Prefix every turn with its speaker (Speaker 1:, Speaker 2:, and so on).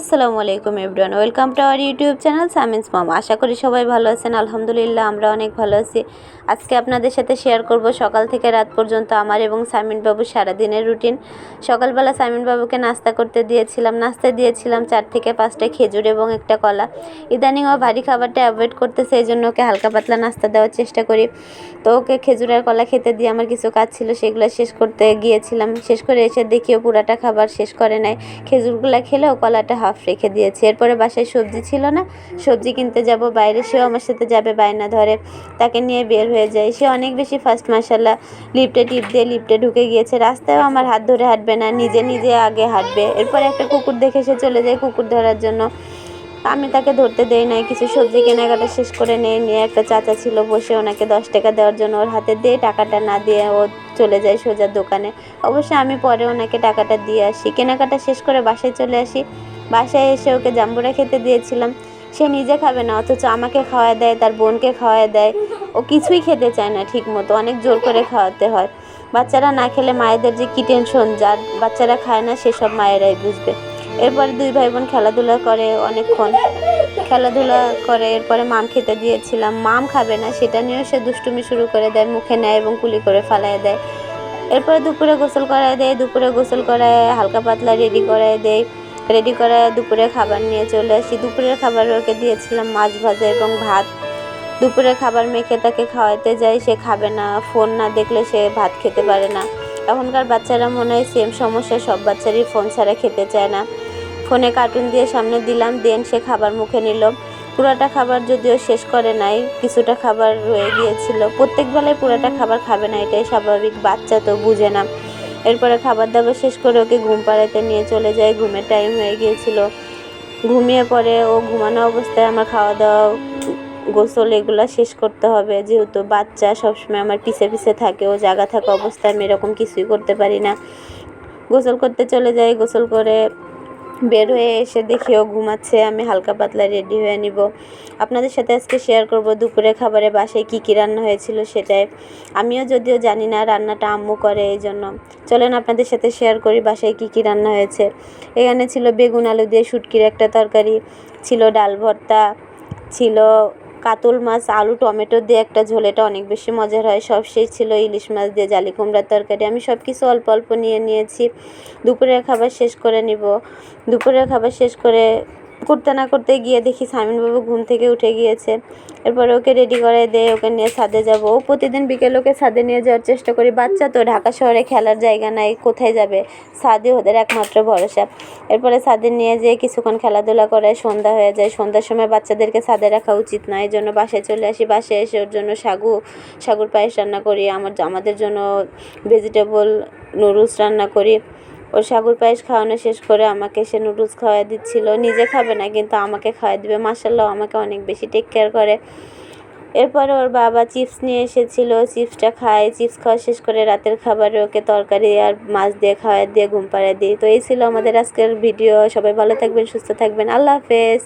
Speaker 1: আসসালামু আলাইকুম everyone, welcome to our YouTube channel সামিন্স মাম। আশা করি সবাই ভালো আছেন, আলহামদুলিল্লাহ আমরা অনেক ভালো আছি। আজকে আপনাদের সাথে শেয়ার করব সকাল থেকে রাত পর্যন্ত আমার এবং সামিন বাবুর সারাদিনের রুটিন সকালবেলা সামিন বাবুকে নাস্তা করতে দিয়েছিলাম নাস্তা দিয়েছিলাম চার থেকে পাঁচটা খেজুর এবং একটা কলা। ইদানিং ও ভারী খাবারটা অ্যাভয়েড করতেছে এই জন্য ওকে হালকা পাতলা নাস্তা দেওয়ার চেষ্টা করি। তো ওকে খেজুর আর কলা খেতে দিয়ে আমার কিছু কাজ ছিল, সেগুলো শেষ করতে গিয়েছিলাম। শেষ করে এসে দেখিও পুরাটা খাবার শেষ করে নেয় খেজুরগুলো খেলেও কলাটা হাফ রেখে দিয়েছে। এরপরে বাসায় সবজি ছিল না। সবজি কিনতে যাব, বাইরে সেও আমার সাথে যাবে বায়না ধরে। তাকে নিয়ে বের হয়ে যায় সে অনেক বেশি ফার্স্ট মাসাল্লাহ লিফটে টিপ দিয়ে লিফটে ঢুকে গিয়েছে। রাস্তায়ও আমার হাত ধরে হাঁটবে না, নিজে নিজে আগে হাঁটবে। এরপরে একটা কুকুর দেখে সে চলে যায় কুকুর ধরার জন্য। আমি তাকে ধরতে দেই নাই, কিছু সবজি কেনাকাটা শেষ করে নিয়ে নিয়ে একটা চাচা ছিল বসে ওনাকে দশ টাকা দেওয়ার জন্য ওর হাতে দিয়ে টাকাটা না দিয়ে ও চলে যায় সোজা দোকানে। অবশ্যই আমি পরে ওনাকে টাকাটা দিয়ে আসি। কেনাকাটা শেষ করে বাসায় চলে আসি। বাসায় এসে ওকে জাম্বুরা খেতে দিয়েছিলাম। সে নিজে খাবে না, অথচ আমাকে খাওয়ায় দেয়, তার বোনকে খাওয়ায় দেয়। ও কিছুই খেতে চায় না ঠিক মতো অনেক জোর করে খাওয়াতে হয়। বাচ্চারা না খেলে মায়েদের যে কী টেনশন যার বাচ্চারা খায় না, সেসব মায়েরাই বুঝবে। এরপরে দুই ভাই বোন খেলাধুলা করে অনেকক্ষণ। খেলাধুলা করে, এরপরে মাম খেতে দিয়েছিলাম। মাম খাবে না, সেটা নিয়েও সে দুষ্টুমি শুরু করে দেয়, মুখে নেয় এবং কুলি করে ফালায় দেয়। এরপরে দুপুরে গোসল করায় দেয়, দুপুরে গোসল করায়, হালকা পাতলা রেডি করায় দেয়। রেডি করে দুপুরে খাবার নিয়ে চলে আসি। দুপুরের খাবার ওকে দিয়েছিলাম মাছ ভাজা এবং ভাত। দুপুরে খাবার মেখে তাকে খাওয়াতে যাই, সে খাবে না। ফোন না দেখলে সে ভাত খেতে পারে না। এখনকার বাচ্চারা মনে হয় সেম সমস্যা, সব বাচ্চারই ফোন ছাড়া খেতে চায় না। ফোনে কার্টুন দিয়ে সামনে দিলাম, দেন সে খাবার মুখে নিল। পুরাটা খাবার যদিও শেষ করে নাই, কিছুটা খাবার রয়ে গিয়েছিল। প্রত্যেক বেলায় পুরাটা খাবার খাবে না, এটাই স্বাভাবিক, বাচ্চা তো বুঝে না। এরপরে খাবার দাবার শেষ করে ওকে ঘুম পাড়াতে নিয়ে চলে যায়। ঘুমের টাইম হয়ে গিয়েছিল। ঘুমিয়ে পরে ও ঘুমানো অবস্থায় আমার খাওয়া দাওয়া, গোসল এগুলো শেষ করতে হবে। যেহেতু বাচ্চা সবসময় আমার পিছে পিছে থাকে, ও জায়গা থাকা অবস্থায় আমি এরকম কিছুই করতে পারি না। গোসল করতে চলে যাই গোসল করে বের হয়ে এসে দেখি ও ঘুমাচ্ছে, আমি হালকা পাতলা রেডি হয়ে নিব। আপনাদের সাথে আজকে শেয়ার করব দুপুরে খাবারে বাসায় কী কী রান্না হয়েছিল সেটাই। আমিও যদিও জানি না রান্নাটা আম্মু করে এই জন্য চলেন আপনাদের সাথে শেয়ার করি বাসায় কী কী রান্না হয়েছে। এখানে ছিল বেগুন আলু দিয়ে শুটকির একটা তরকারি, ছিল ডাল ভর্তা, ছিল কাতল মাছ, আলু, টমেটো দিয়ে একটা ঝোলেটা অনেক বেশি মজার হয়। সব সেই ছিল ইলিশ মাছ দিয়ে জালি কুমড়ার তরকারি। আমি সব কিছু অল্প অল্প নিয়ে নিয়েছি। দুপুরের খাবার শেষ করে নিব। দুপুরের খাবার শেষ করে করতে না করতে গিয়ে দেখি সামিনবাবু ঘুম থেকে উঠে গিয়েছে। এরপরে ওকে রেডি করে দেয়, ওকে নিয়ে ছাদে যাব। ও প্রতিদিন বিকেল ওকে ছাদে নিয়ে যাওয়ার চেষ্টা করি। বাচ্চা তো, ঢাকা শহরে খেলার জায়গা নাই, কোথায় যাবে? ছাদে ওদের একমাত্র ভরসা। এরপরে ছাদে নিয়ে যেয়ে কিছুক্ষণ খেলাধুলা করে সন্ধ্যা হয়ে যায়। সন্ধ্যার সময় বাচ্চাদেরকে ছাদে রাখা উচিত না। এই জন্য বাসায় চলে আসি। বাসায় এসে ওর জন্য সাগু, সাগুর পায়েস রান্না করি। আমার, আমাদের জন্য ভেজিটেবল নুডলস রান্না করি। ওর সাগুর পায়েস খাওয়ানো শেষ করে আমাকে সে নুডলস খাওয়াই দিচ্ছিল। নিজে খাবে না, কিন্তু আমাকে খাওয়াই দিবে। মাসাল্লাহ আমাকে অনেক বেশি টেক কেয়ার করে। এরপরে ওর বাবা চিপস নিয়ে এসেছিল। চিপসটা খায়। চিপস খাওয়া শেষ করে রাতের খাবারে ওকে তরকারি আর মাছ দিয়ে খাওয়াই দিয়ে ঘুম পাড়ায় দিই। তো এই ছিল আমাদের আজকের ভিডিও সবাই ভালো থাকবেন, সুস্থ থাকবেন। আল্লাহ হাফেজ।